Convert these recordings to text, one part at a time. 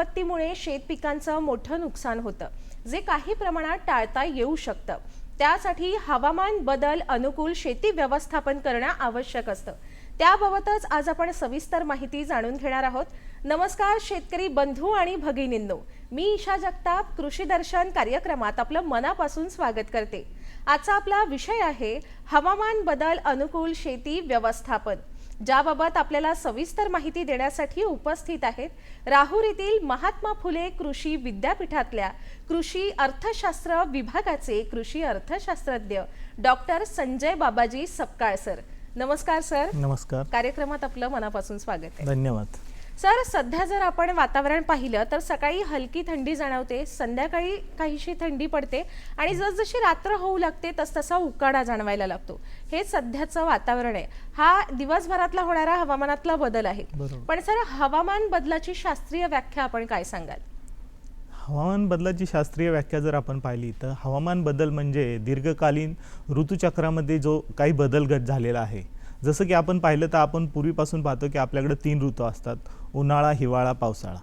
आपत्तीमुळे शेत पिकांचं मोठं नुकसान होतं. जे काही प्रमाणात टाळता येऊ शकतं. त्यासाठी हवामान बदल अनुकूल शेती व्यवस्थापन करणं आवश्यक असतं. त्याबाबतच आज आपण सविस्तर माहिती जाणून घेणार आहोत. नमस्कार शेतकरी बंधू आणि भगिनींनो. मी ईशा जगताप कृषी दर्शन कार्यक्रमात आपलं मनापासून स्वागत करते. आजचा आपला विषय आहे हवामान बदल अनुकूल शेती व्यवस्थापन. ज्याबाबत आपल्याला सविस्तर माहिती देण्यासाठी उपस्थित आहेत राहुर येथील महात्मा फुले कृषी विद्यापीठातल्या कृषी अर्थशास्त्र विभागाचे कृषी अर्थशास्त्रज्ञ डॉक्टर संजय बाबाजी सपकाळ सर. नमस्कार सर. नमस्कार. कार्यक्रमात आपलं मनापासून स्वागत आहे. धन्यवाद. सर सध्या जर आपण वातावरण पाहिलं तर सकाळी हलकी थंडी जाणवते संध्याकाळी काहीशी थंडी पडते आणि जसजशी रात्र होऊ लागते तसतसा उकाडा जाणवायला लागतो. हे सध्याचं वातावरण आहे. हा दिवसभरातला होणारा हवामानातला बदल आहे. पण सर हवामान बदलाची शास्त्रीय व्याख्या आपण काय सांगाल? हवामान बदलाची शास्त्रीय व्याख्या जर आपण पाहिली तर हवामान बदल म्हणजे दीर्घकालीन ऋतूचक्रामध्ये जो काही बदल घट झालेला आहे. जसं की आपण पाहिलं तर आपण पूर्वीपासून पाहतो की आपल्याकडे तीन ऋतू असतात. उन्हाळा हिवाळा पावसाळा.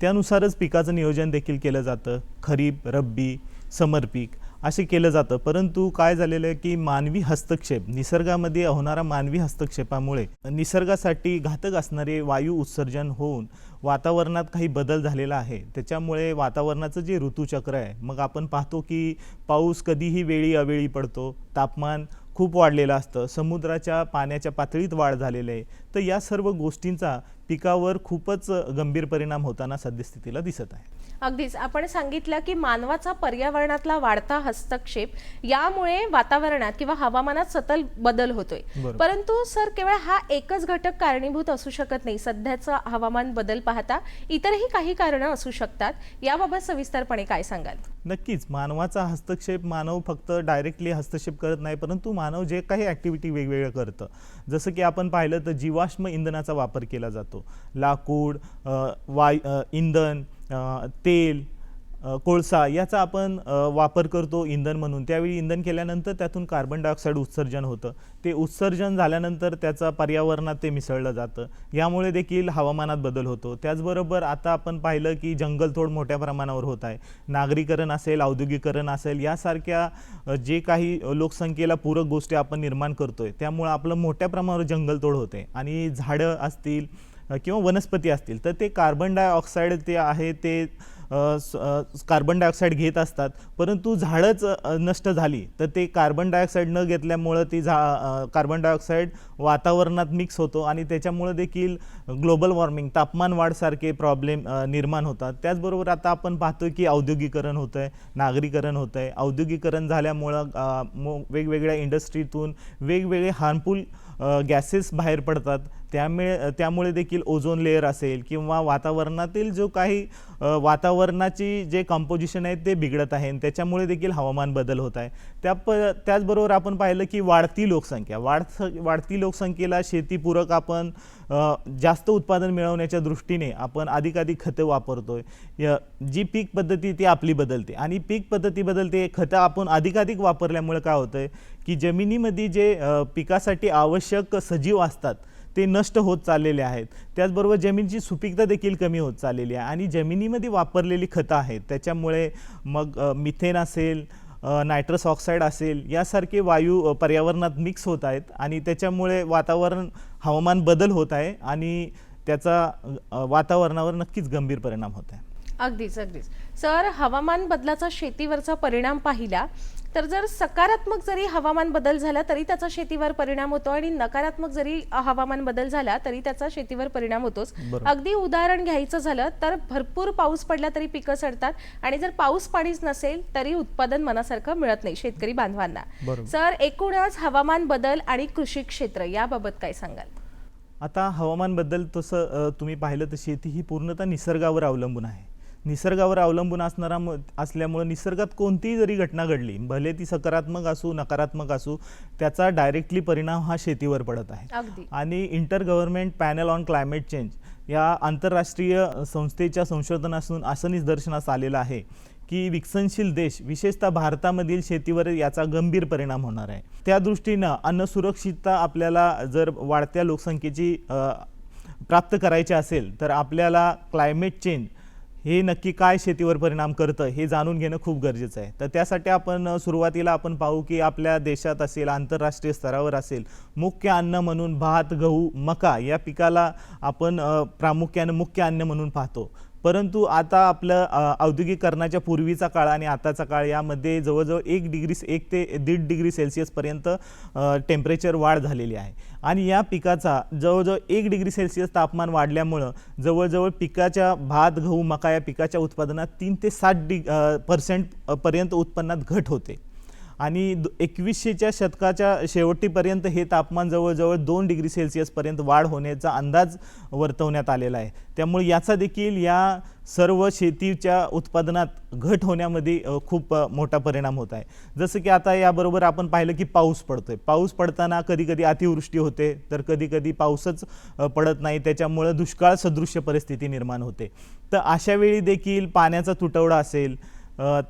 त्यानुसारच पिकाचं नियोजन देखील केलं जातं. खरीप रब्बी समर पीक असे केलं जातं. परंतु काय झालेलं आहे की मानवी हस्तक्षेप निसर्गामध्ये होणारा मानवी हस्तक्षेपामुळे निसर्गासाठी घातक असणारे वायू उत्सर्जन होऊन वातावरणात काही बदल झालेला आहे. त्याच्यामुळे वातावरणाचं जे ऋतूचक्र आहे मग आपण पाहतो की पाऊस कधीही वेळी अवेळी पडतो. तापमान खूप वाढलेलं असतं. समुद्राच्या पाण्याच्या पातळीत वाढ झालेली आहे. तर या सर्व गोष्टींचा पिकावर खूपच गंभीर परिणाम होताना सद्यस्थितीला दिसत आहे. अगदीच. आपण सांगितलं की मानवाचा पर्यावरणातला वाढता हस्तक्षेप यामुळे वातावरणात किंवा हवामानात सतत बदल होतोय. परंतु सर केवळ हा एकच घटक कारणीभूत असू शकत नाही. सध्याचं हवामान बदल पाहता इतरही काही कारणं असू शकतात. याबाबत सविस्तरपणे काय सांगाल? नक्कीच. मानवाचा हस्तक्षेप मानव फक्त डायरेक्टली हस्तक्षेप करत नाही परंतु मानव जे काही ॲक्टिव्हिटी वेगवेगळं करतं. जसं की आपण पाहिलं तर जीवाश्म इंधनाचा वापर केला जातो. लाकूड वाय इंधन तेल कोळसा याचा आपण वापर करतो इंधन म्हणून. त्यावेळी इंधन केल्यानंतर त्यातून कार्बन डायऑक्साईड उत्सर्जन होतं. ते उत्सर्जन झाल्यानंतर त्याचा पर्यावरणात ते मिसळलं जातं. यामुळे देखील हवामानात बदल होतो. त्याचबरोबर आता आपण पाहिलं की जंगलतोड मोठ्या प्रमाणावर होत आहे. नागरीकरण असेल औद्योगिकरण असेल यासारख्या जे काही लोकसंख्येला पूरक गोष्टी आपण निर्माण करतो आहे त्यामुळं आपलं मोठ्या प्रमाणावर जंगलतोड होते. आणि झाडं असतील किंवा वनस्पती असतील तर ते कार्बन डायऑक्साईड ते आहे ते कार्बन डायऑक्साईड घेत असतात. परंतु झाडंच नष्ट झाली तर ते कार्बन डायऑक्साईड न घेतल्यामुळं ती झा कार्बन डायऑक्साईड वातावरणात मिक्स होतो आणि त्याच्यामुळं देखील ग्लोबल वॉर्मिंग तापमान वाढसारखे प्रॉब्लेम निर्माण होतात. त्याचबरोबर आता आपण पाहतो की औद्योगिकरण होतं आहे नागरीकरण होतं आहे औद्योगिकरण झाल्यामुळं मो- वेगवेगळ्या इंडस्ट्रीतून वेगवेगळे हार्मफुल गॅसेस बाहेर पडतात. त्यामुळे त्यामुळे देखील ओझोन लेअर असेल किंवा वातावरणातील जो काही वातावरणाची जे कंपोजिशन आहे ते बिघडत आहे आणि त्याच्यामुळे देखील हवामान बदल होत आहे. त्या प त्याचबरोबर आपण पाहिलं की वाढती लोकसंख्या. वाढ वाढती लोकसंख्येला शेतीपूरक आपण जास्त उत्पादन मिळवण्याच्या दृष्टीने आपण अधिकाधिक खतं वापरतो य- जी पीक पद्धती ती आपली बदलते. आणि पीक पद्धती बदलते खतं आपण अधिकाधिक वापरल्यामुळे काय होतं आहे की जमिनीमध्ये जे पिकासाठी आवश्यक सजीव असतात ते नष्ट होत चाललेले आहेत. त्याचबरोबर जमिनीची सुपीकता देखील कमी होत चाललेली आहे आणि जमिनीमध्ये वापरलेली खतं आहेत. त्याच्यामुळे मग मिथेन असेल नायट्रस ऑक्साईड असेल यासारखे वायू पर्यावरणात मिक्स होत आहेत आणि त्याच्यामुळे वातावरण हवामान बदल होत आहे आणि त्याचा वातावरणावर नक्कीच गंभीर परिणाम होत आहे. अगदीच अगदीच. सर हवामान बदलाचा शेतीवरचा परिणाम पाहिला. तर जर सकारात्मक जरी हवामान बदल झाला तरी त्याचा शेतीवर परिणाम होतो आणि नकारात्मक जरी हवामान बदल झाला तरी त्याचा शेतीवर परिणाम होतोच. अगदी उदाहरण घ्यायचं झालं तर भरपूर पाऊस पडला तरी पिकं सडतात आणि जर पाऊस पाणीच नसेल तरी उत्पादन मनासारखं मिळत नाही शेतकरी बांधवांना. सर एकूणच हवामान बदल आणि कृषी क्षेत्र याबाबत काय सांगाल आता हवामानबद्दल तसं अ, तुम्ही पाहिलं तर शेती ही पूर्णतः निसर्गावर अवलंबून आहे निसर्गावर अवलंबून असणारा म- असल्यामुळं निसर्गात कोणतीही जरी घटना घडली भले ती सकारात्मक असू नकारात्मक असू त्याचा डायरेक्टली परिणाम हा शेतीवर पडत आहे. आणि inter government panel on climate change या आंतरराष्ट्रीय संस्थेच्या संशोधनातून असं निदर्शनास आलेलं आहे की विकसनशील देश विशेषतः भारतामधील शेतीवर याचा गंभीर परिणाम होणार आहे. त्या दृष्टीनं अन्न सुरक्षितता आपल्याला जर वाढत्या लोकसंख्येची प्राप्त करायची असेल तर आपल्याला क्लायमेट चेंज हे नक्की काय शेतीवर परिणाम करतं हे जाणून घेणं खूप गरजेचं आहे. तर त्यासाठी आपण सुरुवातीला आपण पाहू की आपल्या देशात असेल आंतरराष्ट्रीय स्तरावर असेल मुख्य अन्न म्हणून भात गहू मका या पिकाला आपण प्रामुख्यानं प्रामुख्याने मुख्य अन्न म्हणून पाहतो. परंतु आता आपलं औद्योगिकरणाच्या पूर्वीचा काळ आणि आताचा काळ यामध्ये जवळजवळ एक डिग्री एक ते दीड डिग्री सेल्सिअसपर्यंत टेम्परेचर वाढ झालेली आहे. आणि या पिकाचा जवळजवळ एक डिग्री सेल्सिअस तापमान वाढल्यामुळं जवळजवळ पिकाच्या भात गहू मका या पिकाच्या उत्पादनात तीन ते सात डिग पर्सेंट पर्यंत उत्पन्नात घट होते. आणि द- एकवीसशेच्या शतकाच्या शेवटीपर्यंत हे तापमान जवळजवळ दोन डिग्री सेल्सिअसपर्यंत वाढ होण्याचा अंदाज वर्तवण्यात आलेला आहे. त्यामुळे याचा देखील या सर्व शेतीच्या उत्पादनात घट होण्यामध्ये खूप मोठा परिणाम होत आहे. जसं की आता याबरोबर आपण पाहिलं की पाऊस पडतोय. पाऊस पडताना कधी कधी अतिवृष्टी होते तर कधी कधी पाऊसच पडत नाही. त्याच्यामुळं दुष्काळ सदृश्य परिस्थिती निर्माण होते. तर अशा वेळी देखील पाण्याचा तुटवडा असेल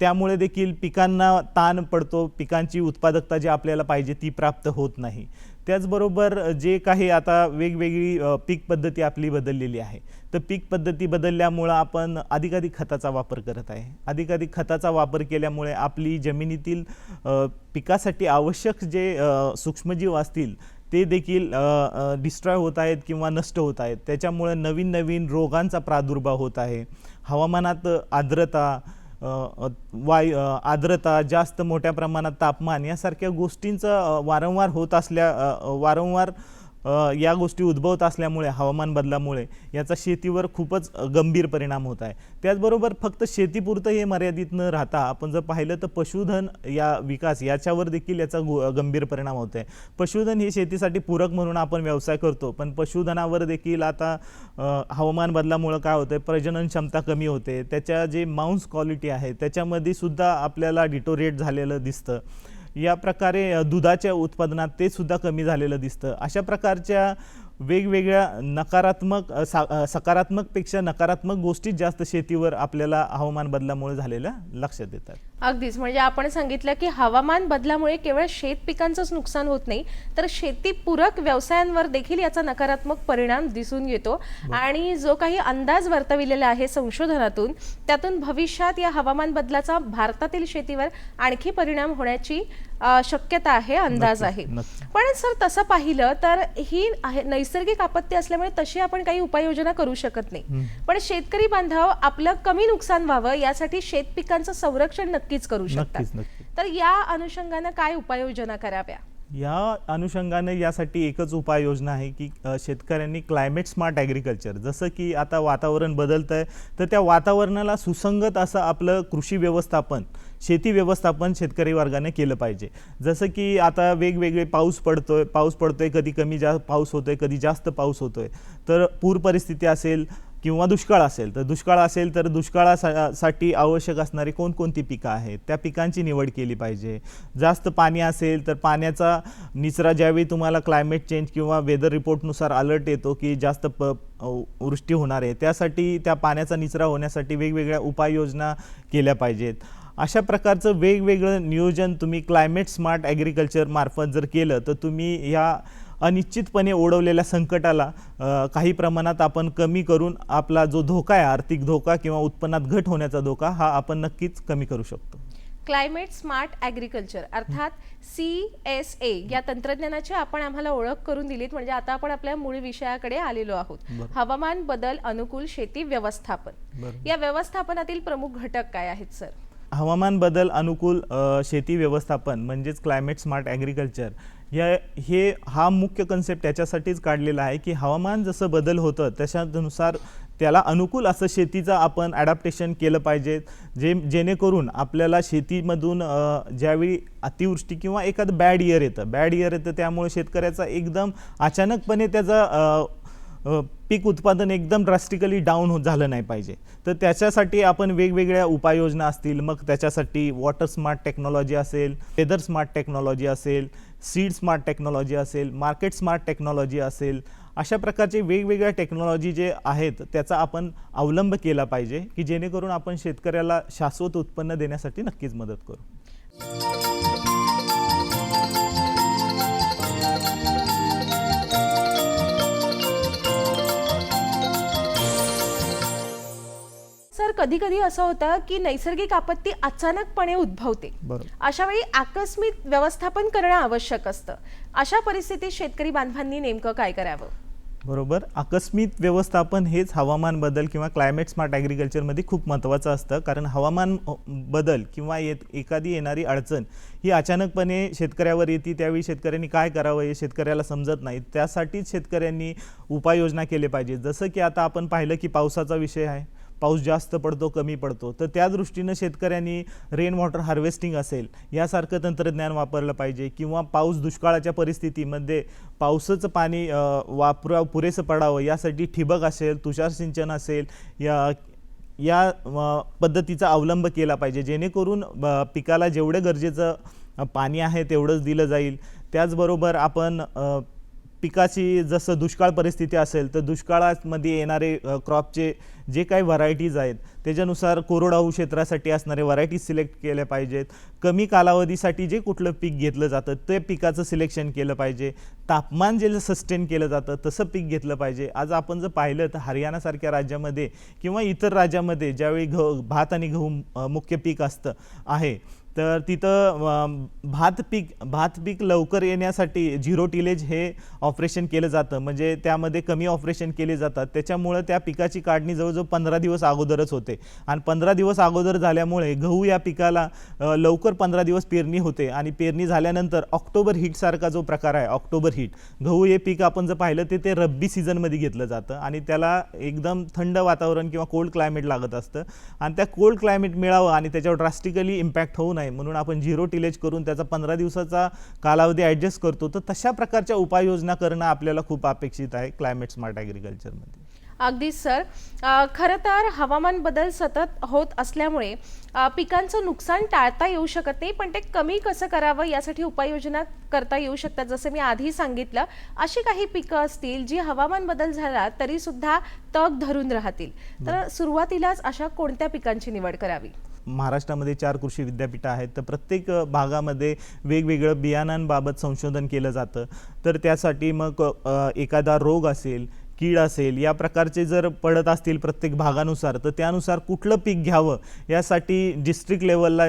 त्यामुळे देखील पिकांना ताण पडतो पिकांची उत्पादकता जी आपल्याला पाहिजे ती प्राप्त होत नाही. त्याचबरोबर जे काही आता वेगवेगळी पीक पद्धती आपली बदललेली आहे. तर पीक पद्धती बदलल्यामुळं आपण अधिकाधिक खताचा वापर करत आहे. अधिकाधिक खताचा वापर केल्यामुळे आपली जमिनीतील पिकासाठी आवश्यक जे सूक्ष्मजीव असतील ते देखील डिस्ट्रॉय होत आहेत किंवा नष्ट होत आहेत. त्याच्यामुळे नवीन नवीन रोगांचा प्रादुर्भाव होत आहे. हवामानात आर्द्रता वायू आर्द्रता जास्त मोठ्या प्रमाणात तापमान यासारख्या गोष्टींचं वारंवार होत असल्या वारंवार या गोष्टी उद्भवत असल्यामुळे हवामान बदलामुळे याचा शेतीवर खूपच गंभीर परिणाम होत आहे. त्याचबरोबर फक्त शेतीपुरतं हे मर्यादित न राहता आपण जर पाहिलं तर पशुधन या विकास याच्यावर देखील याचा गंभीर परिणाम होत आहे. पशुधन हे शेतीसाठी पूरक म्हणून आपण व्यवसाय करतो पण पशुधनावर देखील आता हवामान बदलामुळं काय होतं प्रजनन क्षमता कमी होते. त्याच्या जे मांस क्वालिटी आहे त्याच्यामध्ये सुद्धा आपल्याला डिटोरेट झालेलं दिसतं. या प्रकारे दुधाच्या उत्पादनात ते सुद्धा कमी झालेलं दिसतं. अशा प्रकारच्या वेगवेगळ्या नकारात्मक सा सकारात्मकपेक्षा नकारात्मक गोष्टीच जास्त शेतीवर आपल्याला हवामान बदलामुळे झालेल्या लक्षात येतात अगदीच. म्हणजे आपण सांगितलं की हवामान बदलामुळे केवळ शेत पिकांचंच नुकसान होत नाही तर शेतीपूरक व्यवसायांवर देखील याचा नकारात्मक परिणाम दिसून येतो. आणि जो काही अंदाज वर्तविलेला आहे संशोधनातून त्यातून भविष्यात या हवामान बदलाचा भारतातील शेतीवर आणखी परिणाम होण्याची शक्यता आहे अंदाज आहे. पण सर तसं पाहिलं तर ही आहे नैसर्गिक आपत्ती असल्यामुळे तशी आपण काही उपाययोजना करू शकत नाही. पण शेतकरी बांधव आपलं कमी नुकसान व्हावं यासाठी शेत पिकांचं संरक्षण नक्कीच करू शकतात. तर या अनुषंगानं काय उपाययोजना कराव्या? या अनुषंगाने यासाठी एकच उपाययोजना आहे की शेतकऱ्यांनी क्लायमेट स्मार्ट ॲग्रिकल्चर. जसं की आता वातावरण बदलतं आहे तर त्या वातावरणाला सुसंगत असं आपलं कृषी व्यवस्थापन शेती व्यवस्थापन शेतकरी वर्गाने केलं पाहिजे. जसं की आता वेगवेगळे पाऊस पडतोय पाऊस पडतोय कधी कमी जा पाऊस होतोय कधी जास्त पाऊस होतोय. तर पूर परिस्थिती असेल किंवा दुष्काळ असेल तर दुष्काळ असेल तर दुष्काळासाठी आवश्यक असणारी कोणकोणती पिकं आहेत? त्या पिकांची निवड केली पाहिजे. जास्त पाणी असेल तर पाण्याचा निचरा ज्यावेळी तुम्हाला क्लायमेट चेंज किंवा वेदर रिपोर्टनुसार अलर्ट येतो की जास्त प वृष्टी होणार आहे त्यासाठी त्या पाण्याचा निचरा होण्यासाठी वेगवेगळ्या उपाययोजना केल्या पाहिजेत. अशा प्रकारचं वेगवेगळं नियोजन तुम्ही क्लायमेट स्मार्ट ॲग्रिकल्चर मार्फत जर केलं तर तुम्ही ह्या अनिश्चितपणे ओढवलेल्या संकटाला काही प्रमाणात आपण कमी करून आपला जो धोका आहे आर्थिक धोका किंवा उत्पन्नात घट होण्याचा धोका हा आपण नक्कीच कमी करू शकतो. क्लायमेट स्मार्ट ॲग्रिकल्चर अर्थात सी एस ए या तंत्रज्ञानाची आपण आम्हाला ओळख करून दिलीत म्हणजे आता आपण आपल्या मूळ विषयाकडे आलेलो आहोत. हवामान बदल अनुकूल शेती व्यवस्थापन. या व्यवस्थापनातील प्रमुख घटक काय आहेत सर? हवामान बदल अनुकूल शेती व्यवस्थापन म्हणजेच क्लायमेट स्मार्ट ॲग्रिकल्चर या हे हा मुख्य कन्सेप्ट त्याच्यासाठीच काढलेला आहे की हवामान जसं बदल होतं त्याच्यानुसार त्याला अनुकूल असं शेतीचं आपण ॲडॅप्टेशन केलं पाहिजे जे जेणेकरून आपल्याला शेतीमधून ज्यावेळी अतिवृष्टी किंवा एखादं बॅड इयर येतं बॅड इयर येतं त्यामुळे शेतकऱ्याचा एकदम अचानकपणे त्याचा पीक उत्पादन एकदम ड्रास्टिकली डाऊन होत झालं नाही पाहिजे. तर त्याच्यासाठी आपण वेगवेगळ्या उपाययोजना असतील. मग त्याच्यासाठी वॉटर स्मार्ट टेक्नॉलॉजी असेल वेदर स्मार्ट टेक्नॉलॉजी असेल सीड स्मार्ट टेक्नॉलॉजी असेल मार्केट स्मार्ट टेक्नॉलॉजी असेल अशा प्रकारचे वेगवेगळ्या टेक्नॉलॉजी जे आहेत त्याचा आपण अवलंब केला पाहिजे की जेणेकरून आपण शेतकऱ्याला शाश्वत उत्पन्न देण्यासाठी नक्कीच मदत करू. कधी कधी असं होतं की नैसर्गिक आपत्ती अचानकपणे उद्भवते. अशा वेळी आकस्मिक व्यवस्थापन करणं आवश्यक असतं. अशा परिस्थितीत शेतकरी बांधवांनी नेमकं काय करावं? बरोबर. आकस्मिक व्यवस्थापन हेच हवामान बदल किंवा क्लायमेट स्मार्ट ॲग्रिकल्चरमध्ये खूप महत्त्वाचं असतं. कारण हवामान बदल किंवा येत एखादी येणारी अडचण ही अचानकपणे शेतकऱ्यावर येते. त्यावेळी शेतकऱ्यांनी काय करावं हे शेतकऱ्याला समजत नाही. त्यासाठीच शेतकऱ्यांनी उपाययोजना केले पाहिजे जसं की आता आपण पाहिलं की पावसाचा विषय आहे. पाऊस जास्त पडतो कमी पडतो. तर त्या दृष्टीनं शेतकऱ्यांनी रेन वॉटर हार्वेस्टिंग असेल यासारखं तंत्रज्ञान वापरलं पाहिजे. किंवा पाऊस दुष्काळाच्या परिस्थितीमध्ये पावसाचं पाणी वापरा पुरेसं पडावं यासाठी ठिबक असेल तुषार सिंचन असेल या या पद्धतीचा अवलंब केला पाहिजे. जेणेकरून पिकाला जेवढं गरजेचं पाणी आहे तेवढंच दिलं जाईल. त्याचबरोबर आपण पिकाची जसं दुष्काळ परिस्थिती असेल तर दुष्काळामध्ये येणारे क्रॉपचे जे काही व्हरायटीज आहेत त्याच्यानुसार कोरडवाहू क्षेत्रासाठी असणारे व्हरायटीज सिलेक्ट केल्या पाहिजेत. कमी कालावधीसाठी जे कुठलं पीक घेतलं जातं ते पिकाचं सिलेक्शन केलं पाहिजे. तापमान जे सस्टेन केलं जातं तसं पीक घेतलं पाहिजे. आज आपण जर पाहिलं तर हरियाणासारख्या राज्यामध्ये किंवा इतर राज्यामध्ये ज्यावेळी घ भात आणि गहू मुख्य पीक असतं आहे तर तिथं भात पीक भात पीक लवकर येण्यासाठी झिरो टिलेज हे ऑपरेशन केलं जातं. म्हणजे त्यामध्ये कमी ऑपरेशन केले जातात. त्याच्यामुळं त्या पिकाची काढणी जवळजवळ पंधरा दिवस अगोदरच होते. आणि पंधरा दिवस अगोदर झाल्यामुळे गहू या पिकाला लवकर पंधरा दिवस पेरणी होते. आणि पेरणी झाल्यानंतर ऑक्टोबर हीटसारखा जो प्रकार आहे ऑक्टोबर हीट गहू हे पीक आपण जर पाहिलं ते ते रब्बी सीझनमध्ये घेतलं जातं. आणि त्याला एकदम थंड वातावरण किंवा कोल्ड क्लायमेट लागत असतं. आणि त्या कोल्ड क्लायमेट मिळावं आणि त्याच्यावर ड्रास्टिकली इम्पॅक्ट होऊ नये म्हणून आपण झिरो टिलेज करून त्याचा पंधरा दिवसाचा कालावधी ॲडजस्ट करतो. तर तशा प्रकारच्या उपाययोजना करणं आपल्याला खूप अपेक्षित आहे क्लायमेट स्मार्ट ॲग्रिकल्चरमध्ये अगदीच सर खरं तर हवामान बदल सतत होत असल्यामुळे पिकांचं नुकसान टाळता येऊ शकत नाही पण ते कमी कसं करावं यासाठी उपाययोजना करता येऊ शकतात जसं मी आधी सांगितलं. अशी काही पिकं असतील जी हवामान बदल झाला तरी सुद्धा तग धरून राहतील. तर सुरुवातीलाच अशा कोणत्या पिकांची निवड करावी? महाराष्ट्रामध्ये चार कृषी विद्यापीठं आहेत. तर प्रत्येक भागामध्ये वेगवेगळं बियाणांबाबत संशोधन केलं जातं. तर त्यासाठी मग एखादा रोग असेल कीड असेल या प्रकारचे जर पडत असतील प्रत्येक भागानुसार तर त्यानुसार कुठलं पीक घ्यावं? यासाठी डिस्ट्रिक्ट लेवलला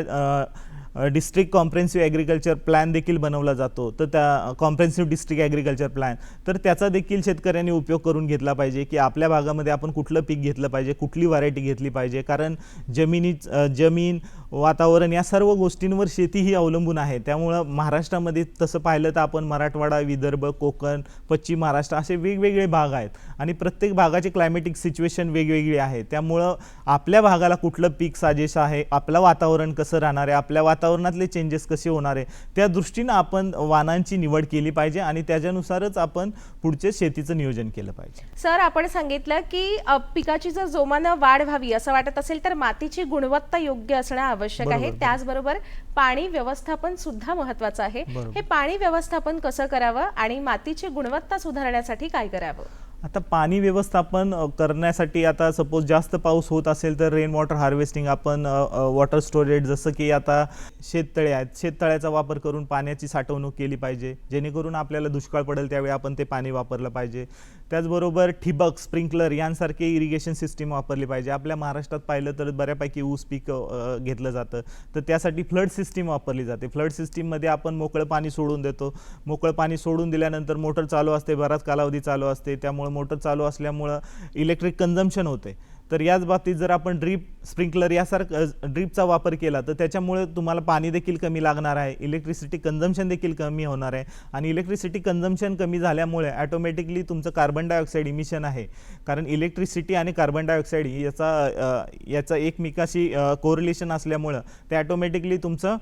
डिस्ट्रिक्ट कॉम्प्रेन्सिव्ह ॲग्रिकल्चर प्लॅन देखील बनवला जातो. तर त्या कॉम्प्रेन्सिव्ह डिस्ट्रिक्ट ॲग्रिकल्चर प्लॅन तर त्याचा देखील शेतकऱ्यांनी उपयोग करून घेतला पाहिजे की आपल्या भागामध्ये आपण कुठलं पीक घेतलं पाहिजे कुठली व्हरायटी घेतली पाहिजे. कारण जमिनी जमीन वातावरण या सर्व गोष्टींवर शेती ही अवलंबून आहे. त्यामुळं महाराष्ट्रामध्ये तसं पाहिलं तर आपण मराठवाडा विदर्भ कोकण पश्चिम महाराष्ट्र असे वेगवेगळे भाग आहेत. आणि प्रत्येक भागाची क्लायमेटिक सिच्युएशन वेगवेगळी आहे त्यामुळं आपल्या भागाला कुठलं पीक साजेस आहे आपलं वातावरण कसं राहणार आहे आपल्या वातावरणातले चेंजेस कसे होणार आहे त्या दृष्टीनं आपण वाहनांची निवड केली पाहिजे आणि त्याच्यानुसारच आपण पुढचे शेतीचं नियोजन केलं पाहिजे. सर आपण सांगितलं की पिकाची जर जोमानं वाढ व्हावी असं वाटत असेल तर मातीची गुणवत्ता योग्य असणं आवश्यक आहे. बरोबर. त्याचबरोबर पाणी व्यवस्थापन सुद्धा महत्वाचं आहे. हे पाणी व्यवस्थापन कसं करावं आणि मातीची गुणवत्ता सुधारण्यासाठी काय करावं? आता पाणी व्यवस्थापन करण्यासाठी आता सपोज जास्त पाऊस होत असेल तर रेन वॉटर हार्वेस्टिंग आपण वॉटर स्टोरेज जसं की आता शेततळे आहेत. शेततळ्याचा वापर करून पाण्याची साठवणूक केली पाहिजे. जेणेकरून आपल्याला दुष्काळ पडेल त्यावेळी आपण ते पाणी वापरलं पाहिजे. त्याचबरोबर ठिबक स्प्रिंकलर यांसारखे इरिगेशन सिस्टीम वापरली पाहिजे. आपल्या महाराष्ट्रात पाहिलं तर बऱ्यापैकी ऊस पीक घेतलं जातं. तर त्यासाठी फ्लड सिस्टीम वापरली जाते. फ्लड सिस्टीममध्ये आपण मोकळं पाणी सोडून देतो. मोकळं पाणी सोडून दिल्यानंतर मोटर चालू असते. बराच कालावधी चालू असते. त्यामुळे मोटर चालू असल्यामुळं इलेक्ट्रिक कन्झम्पशन होते. तर याच बाबतीत जर आपण ड्रीप स्प्रिंकलर यासारखं ड्रीपचा वापर केला तर त्याच्यामुळे तुम्हाला पाणी देखील कमी लागणार आहे. इलेक्ट्रिसिटी कन्झम्पशन देखील कमी होणार आहे. आणि इलेक्ट्रिसिटी कन्झम्पशन कमी झाल्यामुळे ॲटोमॅटिकली तुमचं कार्बन डायऑक्साईड इमिशन आहे. कारण इलेक्ट्रिसिटी आणि कार्बन डायऑक्साईड याचा याचा एकमेकाशी कोरिलेशन असल्यामुळं ते ॲटोमॅटिकली तुमचं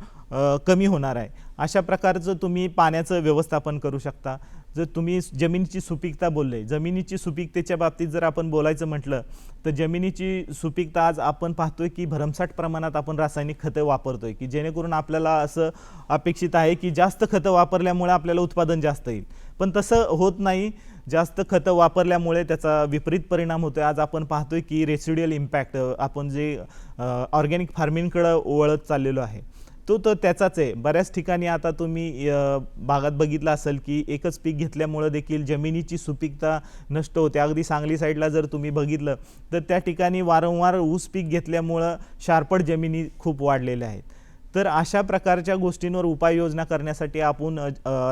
कमी होणार आहे. अशा प्रकारचं तुम्ही पाण्याचं व्यवस्थापन करू शकता. जर तुम्ही जमिनीची सुपीकता बोलले जमिनीची सुपीकतेच्या बाबतीत जर आपण बोलायचं म्हटलं तर जमिनीची सुपीकता आज आपण पाहतोय की भरमसाठ प्रमाणात आपण रासायनिक खतं वापरतोय की जेणेकरून आपल्याला असं अपेक्षित आहे की जास्त खतं वापरल्यामुळे आपल्याला उत्पादन जास्त येईल. पण तसं होत नाही. जास्त खतं वापरल्यामुळे त्याचा विपरीत परिणाम होतोय. आज आपण पाहतोय की रेसिड्युअल इम्पॅक्ट आपण जे ऑर्गॅनिक फार्मिंगकडं वळत चाललेलो आहे. तो तर त्याचाच आहे. बऱ्याच ठिकाणी आता तुम्ही भागात बघितलं असेल की एकच पीक घेतल्यामुळं देखील जमिनीची सुपीकता नष्ट होते. अगदी सांगली साईडला जर तुम्ही बघितलं तर त्या ठिकाणी वारंवार ऊस पीक घेतल्यामुळं शारपड जमिनी खूप वाढलेल्या आहेत. तर अशा प्रकारच्या गोष्टींवर उपाययोजना करण्यासाठी आपण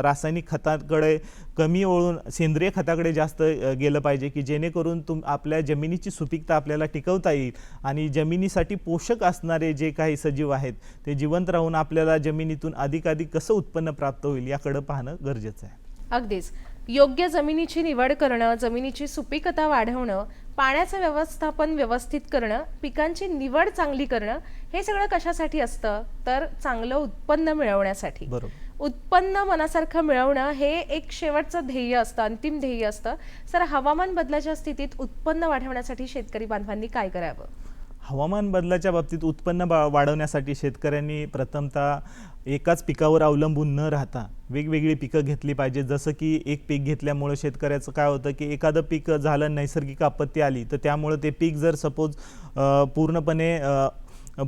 रासायनिक खताकडे कमी वळून सेंद्रिय खताकडे जास्त गेलं पाहिजे की जेणेकरून तुम आपल्या जमिनीची सुपीकता आपल्याला टिकवता येईल आणि जमिनीसाठी पोषक असणारे जे काही सजीव आहेत ते जिवंत राहून आपल्याला जमिनीतून अधिकाधिक कसं उत्पन्न प्राप्त होईल याकडं पाहणं गरजेचं आहे. अगदीच. योग्य जमिनीची निवड करणं जमिनीची सुपीकता वाढवणं पाण्याचं व्यवस्थापन व्यवस्थित करणं पिकांची निवड चांगली करणं हे सगळं कशासाठी असतं? तर चांगलं उत्पन्न मिळवण्यासाठी. उत्पन्न मनासारखं मिळवणं हे एक शेवटचं ध्येय असतं अंतिम ध्येय असतं. सर हवामान बदलाच्या स्थितीत उत्पन्न वाढवण्यासाठी शेतकरी बांधवांनी काय करावं? हवामान बदलाच्या बाबतीत उत्पन्न बा- वाढवण्यासाठी शेतकऱ्यांनी प्रथमतः एकाच पिकावर अवलंबून न राहता वेगवेगळी पिकं घेतली पाहिजे जसं की एक पीक घेतल्यामुळं शेतकऱ्याचं काय होतं की एखादं पीक झालं नैसर्गिक आपत्ती आली तर त्यामुळं ते पीक जर सपोज पूर्णपणे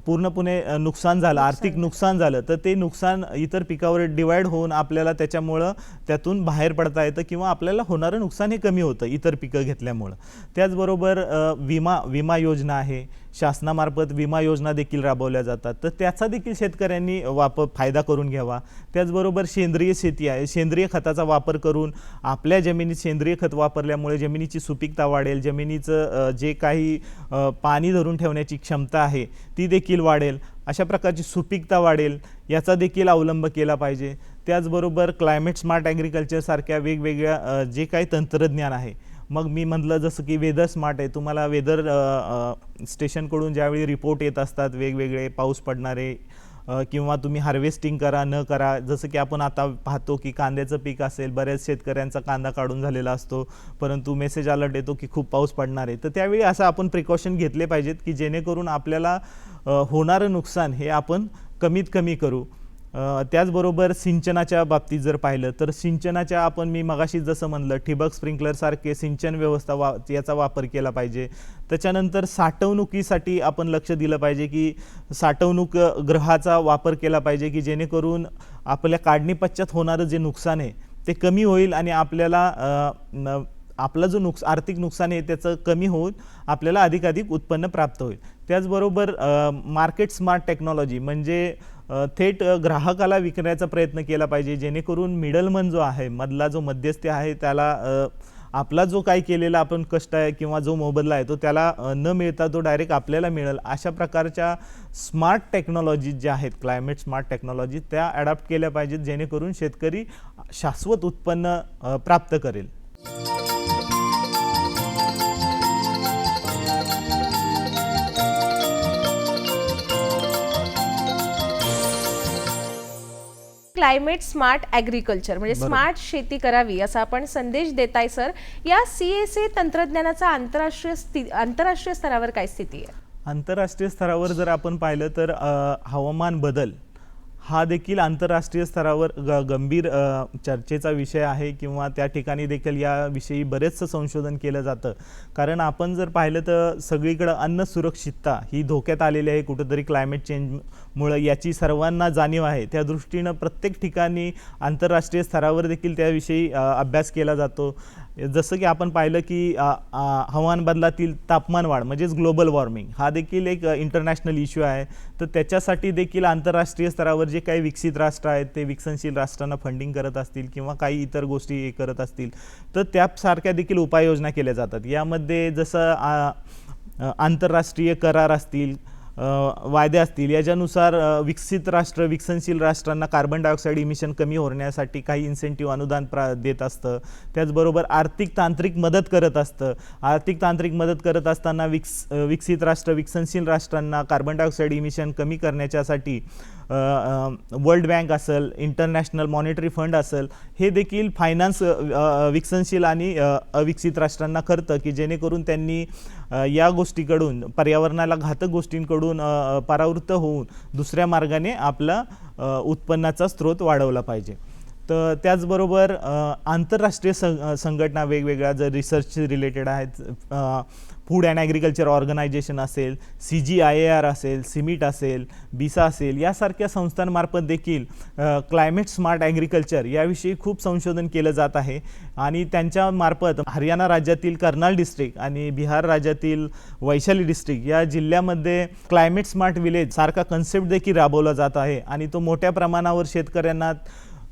पूर्णपणे नुकसान झालं आर्थिक नुकसान झालं तर ते नुकसान इतर पिकावर डिवाइड होऊन आपल्याला त्याच्यामुळं त्यातून बाहेर पडता येतं किंवा आपल्याला होणारं नुकसान हे कमी होतं इतर पिकं घेतल्यामुळं. त्याचबरोबर विमा विमा योजना आहे शासनामार्फत विमा योजना देखील राबवल्या जातात. तर त्याचा देखील शेतकऱ्यांनी वापर फायदा करून घ्यावा. त्याचबरोबर सेंद्रिय शेती आहे. सेंद्रिय खताचा वापर करून आपल्या जमिनीत सेंद्रिय खत वापरल्यामुळे जमिनीची सुपीकता वाढेल. जमिनीचं जे काही पाणी धरून ठेवण्याची क्षमता आहे ती देखील वाढेल. अशा प्रकारची सुपीकता वाढेल याचा देखील अवलंब केला पाहिजे. त्याचबरोबर क्लायमेट स्मार्ट ॲग्रिकल्चरसारख्या वेगवेगळ्या जे काही तंत्रज्ञान आहे मग मी म्हटलं जसं की वेदर स्मार्ट आहे तुम्हाला वेदर स्टेशनकडून ज्यावेळी रिपोर्ट येत असतात वेगवेगळे पाऊस पडणारे किंवा तुम्ही हार्वेस्टिंग करा न करा जसं की आपण आता पाहतो की कांद्याचं पीक असेल बऱ्याच शेतकऱ्यांचा कांदा काढून झालेला असतो परंतु मेसेज अलर्ट येतो की खूप पाऊस पडणार आहे. तर त्यावेळी असं आपण प्रिकॉशन घेतले पाहिजेत की जेणेकरून आपल्याला होणारं नुकसान हे आपण कमीत कमी करू. त्याचबरोबर सिंचनाच्या बाबतीत जर पाहिलं तर सिंचनाच्या आपण मी मगाशी जसं म्हणलं ठिबक स्प्रिंकलरसारखे सिंचन व्यवस्था वा याचा वापर केला पाहिजे. त्याच्यानंतर साठवणुकीसाठी आपण लक्ष दिलं पाहिजे की साठवणूक ग्रहाचा वापर केला पाहिजे की जेणेकरून आपल्या काढणी पश्चात होणारं जे नुकसान आहे ते कमी होईल आणि आपल्याला आपला न- जो नुकस आर्थिक नुकसान आहे त्याचं कमी होऊन आपल्याला अधिकाधिक उत्पन्न प्राप्त होईल. त्याचबरोबर मार्केट स्मार्ट टेक्नॉलॉजी म्हणजे थेट ग्राहकाला विकण्याचा प्रयत्न केला पाहिजे जेणेकरून मिडलमन जो आहे मधला जो मध्यस्थी आहे त्याला आपला जो काही केलेला आपण कष्ट आहे किंवा जो मोबदला आहे तो त्याला न मिळता तो डायरेक्ट आपल्याला मिळेल. अशा प्रकारच्या स्मार्ट टेक्नॉलॉजी ज्या आहेत क्लायमेट स्मार्ट टेक्नॉलॉजी त्या अडॅप्ट केल्या पाहिजेत जेणेकरून शेतकरी शाश्वत उत्पन्न प्राप्त करेल. क्लायमेट स्मार्ट ॲग्रिकल्चर म्हणजे. स्मार्ट शेती करावी असा आपण संदेश देताय सर. या सी एस ए तंत्रज्ञानाचा आंतरराष्ट्रीय स्थि आंतरराष्ट्रीय स्तरावर काय स्थिती आहे? आंतरराष्ट्रीय स्तरावर जर आपण पाहिलं तर हवामान बदल हा देखील आंतरराष्ट्रीय स्तरावर ग गंभीर चर्चेचा विषय आहे किंवा त्या ठिकाणी देखील याविषयी बरेचसं संशोधन केलं जातं. कारण आपण जर पाहिलं तर सगळीकडं अन्न सुरक्षितता ही धोक्यात आलेली आहे. कुठंतरी क्लायमेट मुळं याची सर्वांना जाणीव आहे. त्या दृष्टीनं प्रत्येक ठिकाणी आंतरराष्ट्रीय स्तरावर देखील त्याविषयी अभ्यास केला जातो. जसं की आपण पाहिलं की हवामान बदलातील तापमान वाढ म्हणजेच ग्लोबल वॉर्मिंग हा देखील एक इंटरनॅशनल इश्यू आहे. तर त्याच्यासाठी देखील आंतरराष्ट्रीय स्तरावर जे काही विकसित राष्ट्र आहेत ते विकसनशील राष्ट्रांना फंडिंग करत असतील किंवा काही इतर गोष्टी हे करत असतील तर त्यासारख्या देखील उपाययोजना केल्या जातात. यामध्ये जसं आंतरराष्ट्रीय करार असतील वायदे असतील. याच्यानुसार विकसित राष्ट्र विकसनशील राष्ट्रांना कार्बन डायऑक्साईड इमिशन कमी होण्यासाठी काही इन्सेंटिव्ह अनुदान प्रा देत असतं. त्याचबरोबर आर्थिक तांत्रिक मदत करत असतं. आर्थिक तांत्रिक मदत करत असताना विकस विकसित राष्ट्र विकसनशील राष्ट्रांना कार्बन डायऑक्साईड इमिशन कमी करण्याच्यासाठी वर्ल्ड बँक असेल इंटरनॅशनल मॉनिटरी फंड असेल हे देखील फायनान्स विकसनशील आणि अविकसित राष्ट्रांना करतं की जेणेकरून त्यांनी या गोष्टीकडून पर्यावरणाला घातक गोष्टींकडून परावृत्त होऊन दुसऱ्या मार्गाने आपला उत्पन्नाचा स्रोत वाढवला पाहिजे. तर त्याचबरोबर आंतरराष्ट्रीय सं संघटना वेगवेगळ्या जर रिसर्च रिलेटेड आहेत फूड अँड ॲग्रिकल्चर ऑर्गनायझेशन असेल C G I A R असेल सिमिट असेल बिसा असेल यासारख्या संस्थांमार्फत देखील क्लायमेट स्मार्ट ॲग्रिकल्चर याविषयी खूप संशोधन केलं जात आहे. आणि त्यांच्यामार्फत हरियाणा राज्यातील कर्नाल डिस्ट्रिक्ट आणि बिहार राज्यातील वैशाली डिस्ट्रिक्ट या जिल्ह्यामध्ये क्लायमेट स्मार्ट विलेज सारखा कन्सेप्ट देखील राबवला जात आहे. आणि तो मोठ्या प्रमाणावर शेतकऱ्यांना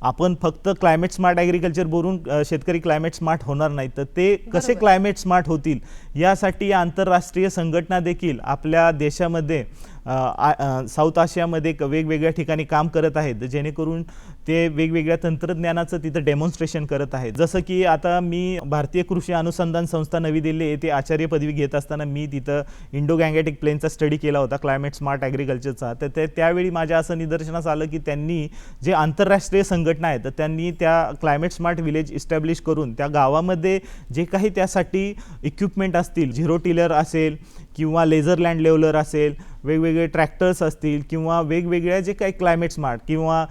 आपण फक्त क्लायमेट स्मार्ट ॲग्रिकल्चर बोलून शेतकरी क्लायमेट स्मार्ट होणार नाही तर ते कसे. क्लायमेट स्मार्ट होतील यासाठी या आंतरराष्ट्रीय संघटना देखील आपल्या देशामध्ये साऊथ आशियामध्ये क- वेगवेगळ्या ठिकाणी काम करत आहेत जेणेकरून ते वेगवेगळ्या तंत्रज्ञानाचं तिथं डेमॉन्स्ट्रेशन करत आहेत. जसं की आता मी भारतीय कृषी अनुसंधान संस्था नवी दिल्ली येथे आचार्य पदवी घेत असताना मी तिथं इंडो गँगॅटिक प्लेनचा स्टडी केला होता क्लायमेट स्मार्ट ॲग्रिकल्चरचा तर ते त्यावेळी माझ्या असं निदर्शनास आलं की त्यांनी जे आंतरराष्ट्रीय संघटना आहेत तर त्यांनी त्या क्लायमेट स्मार्ट विलेज इस्टॅब्लिश करून त्या गावामध्ये जे काही त्यासाठी इक्विपमेंट असतील झिरो टिलर असेल किंवा लेझर लँड लेवलर असेल वेगवेगळे ट्रॅक्टर्स असतील किंवा वेगवेगळ्या जे काही क्लायमेट स्मार्ट किंवा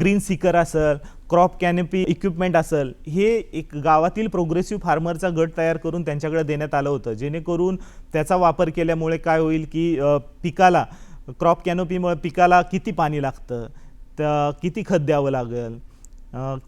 ग्रीन सिकर असेल क्रॉप कॅनपी इक्विपमेंट असेल हे एक गावातील प्रोग्रेसिव्ह फार्मरचा गट तयार करून त्यांच्याकडे देण्यात आलं होतं. जेणेकरून त्याचा वापर केल्यामुळे काय होईल की पिकाला क्रॉप कॅनोपीमुळे पिकाला किती पाणी लागतं तर किती खत द्यावं लागेल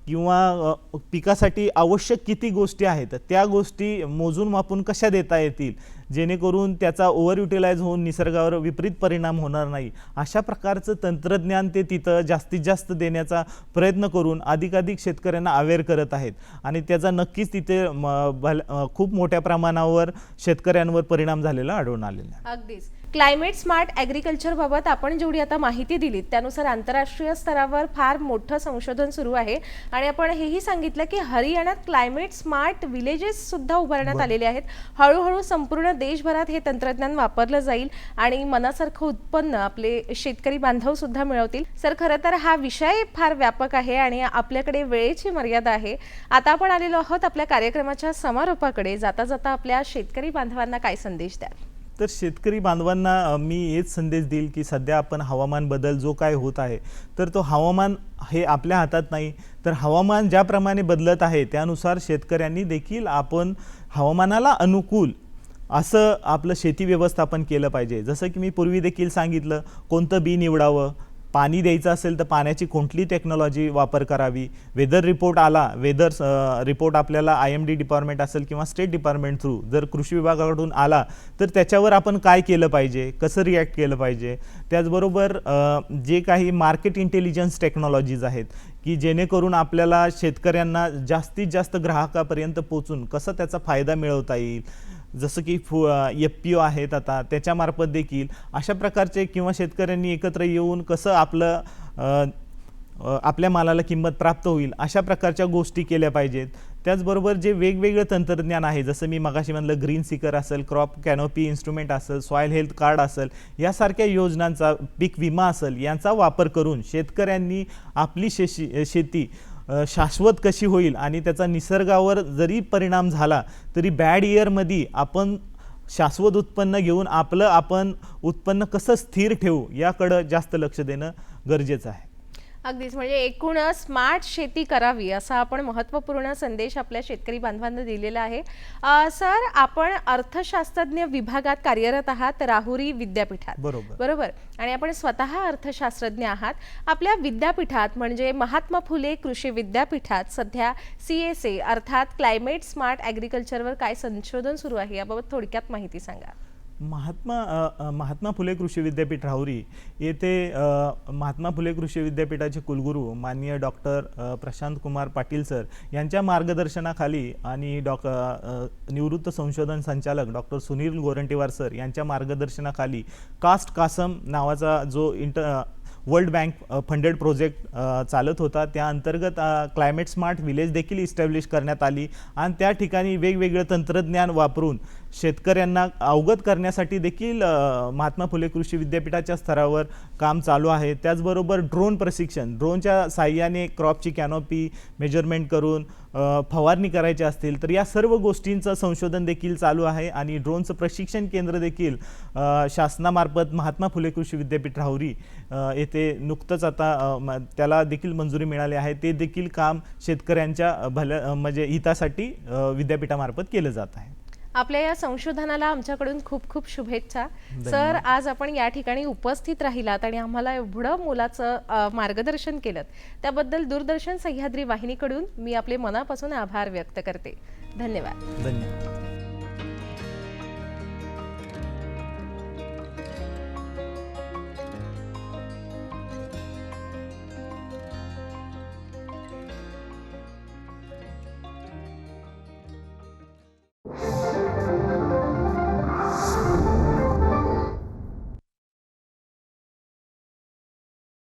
किंवा पिकासाठी आवश्यक किती गोष्टी आहेत त्या गोष्टी मोजून मापून कशा देता येतील जेणेकरून त्याचा ओव्हर युटिलाइज होऊन निसर्गावर विपरीत परिणाम होणार नाही. अशा प्रकारचं तंत्रज्ञान ते तिथं जास्तीत जास्त देण्याचा प्रयत्न करून अधिकाधिक शेतकऱ्यांना अवेअर करत आहेत. आणि त्याचा नक्कीच तिथे खूप मोठ्या प्रमाणावर शेतकऱ्यांवर परिणाम झालेला आढळून आलेला आहे. अगदीच. क्लायमेट स्मार्ट ॲग्रिकल्चर बाबत आपण जेवढी आता माहिती दिलीत त्यानुसार आंतरराष्ट्रीय स्तरावर फार मोठं संशोधन सुरू आहे. आणि आपण हेही सांगितलं की हरियाणात क्लायमेट स्मार्ट विलेजेस सुद्धा उभारण्यात आलेले आहेत. हळूहळू संपूर्ण देशभरात हे तंत्रज्ञान वापरलं जाईल आणि मनासारखं उत्पन्न आपले शेतकरी बांधव सुद्धा मिळवतील. सर खरं तर हा विषय फार व्यापक आहे आणि आपल्याकडे वेळेची मर्यादा आहे. आता आपण आलेलो आहोत आपल्या कार्यक्रमाच्या समारोपाकडे. जाता जाता आपल्या शेतकरी बांधवांना काय संदेश द्याल? तर शेतकरी बांधवांना मी हेच संदेश देईल की सध्या आपण हवामान बदल जो काय होत आहे तर तो हवामान हे आपल्या हातात नाही. तर हवामान ज्याप्रमाणे बदलत आहे त्यानुसार शेतकऱ्यांनी देखील आपण हवामानाला अनुकूल असं आपलं शेती व्यवस्थापन केलं पाहिजे. जसं की मी पूर्वी देखील सांगितलं कोणतं बी निवडावं पाणी द्यायचं असेल तर पाण्याची कोणती टेक्नॉलॉजी वापर करावी. वेदर रिपोर्ट आला वेदर रिपोर्ट आपल्याला आय एम डी डिपार्टमेंट असेल किंवा स्टेट डिपार्टमेंट थ्रू जर कृषी विभागाकडून आला तर त्याच्यावर आपण काय केलं पाहिजे? कसं रिॲक्ट केलं पाहिजे? त्याचबरोबर जे काही मार्केट इंटेलिजन्स टेक्नॉलॉजीज आहेत की जेणेकरून आपल्याला शेतकऱ्यांना जास्तीत जास्त ग्राहकापर्यंत पोचून कसं त्याचा फायदा मिळवता येईल? जसं की फु एफ पी ओ आहेत आता त्याच्यामार्फत देखील अशा प्रकारचे किंवा शेतकऱ्यांनी एकत्र येऊन कसं आपलं आपल्या मालाला किंमत प्राप्त होईल अशा प्रकारच्या गोष्टी केल्या पाहिजेत. त्याचबरोबर जे वेगवेगळं तंत्रज्ञान आहे जसं मी मगाशी म्हणलं ग्रीन सिकर असेल क्रॉप कॅनोपी इन्स्ट्रुमेंट असेल सॉईल हेल्थ कार्ड असेल यासारख्या योजनांचा पीक विमा असेल यांचा वापर करून शेतकऱ्यांनी आपली शेशी शेती शाश्वत कशी होईल आणि त्याचा निसर्गावर जरी परिणाम झाला तरी बॅड इयरमध्ये आपण शाश्वत उत्पन्न घेऊन आपलं आपण उत्पन्न कसं स्थिर ठेवू याकडं जास्त लक्ष देणं गरजेचं आहे. अगदीच. म्हणजे एकूण स्मार्ट शेती करावी असा आपण महत्त्वपूर्ण संदेश आपल्या शेतकरी बांधवांना दिलेला आहे. सर आपण अर्थशास्त्रज्ञ विभागात कार्यरत आहात राहुरी विद्यापीठात. बरोबर. बरोबर? आणि आपण स्वतः अर्थशास्त्रज्ञ आहात. आपल्या विद्यापीठात म्हणजे महात्मा फुले कृषी विद्यापीठात सध्या सी एस ए अर्थात क्लायमेट स्मार्ट ॲग्रिकल्चरवर काय संशोधन सुरू आहे याबाबत थोडक्यात माहिती सांगा. महात्मा महात्मा फुले कृषी विद्यापीठ राहुरी येथे महात्मा फुले कृषी विद्यापीठाचे कुलगुरू माननीय डॉक्टर प्रशांत कुमार पाटील सर यांच्या मार्गदर्शनाखाली आणि डॉक निवृत्त संशोधन संचालक डॉक्टर सुनील गोरंटीवार सर यांच्या मार्गदर्शनाखाली कास्ट कासम नावाचा जो inter world bank funded project चालत होता त्या अंतर्गत क्लायमेट स्मार्ट विलेज देखील इस्टॅब्लिश करण्यात आली आणि त्या ठिकाणी वेगवेगळं तंत्रज्ञान वापरून शेतकऱ्यांना अवगत करण्यासाठी देखील महात्मा फुले कृषी विद्यापीठाच्या स्तरावर काम चालू आहे. त्याचबरोबर ड्रोन प्रशिक्षण ड्रोनच्या साह्याने क्रॉपची कॅनॉपी मेजरमेंट करून फवारणी करायची असतील तर या सर्व गोष्टींचं संशोधन देखील चालू आहे आणि ड्रोनचं प्रशिक्षण केंद्र देखील शासनामार्फत महात्मा फुले कृषी विद्यापीठ राहुरी येथे नुकतंच आता म- त्याला देखील मंजुरी मिळाली आहे. ते देखील काम शेतकऱ्यांच्या भल्या म्हणजे हितासाठी विद्यापीठामार्फत केलं जात आहे. आपल्या या संशोधनाला आमच्याकडून खूप खूप शुभेच्छा. सर आज आपण या ठिकाणी उपस्थित राहिलात आणि आम्हाला एवढं मुलाचं मार्गदर्शन केलं त्याबद्दल दूरदर्शन सह्याद्री वाहिनीकडून मी आपले मनापासून आभार व्यक्त करते. धन्यवाद. you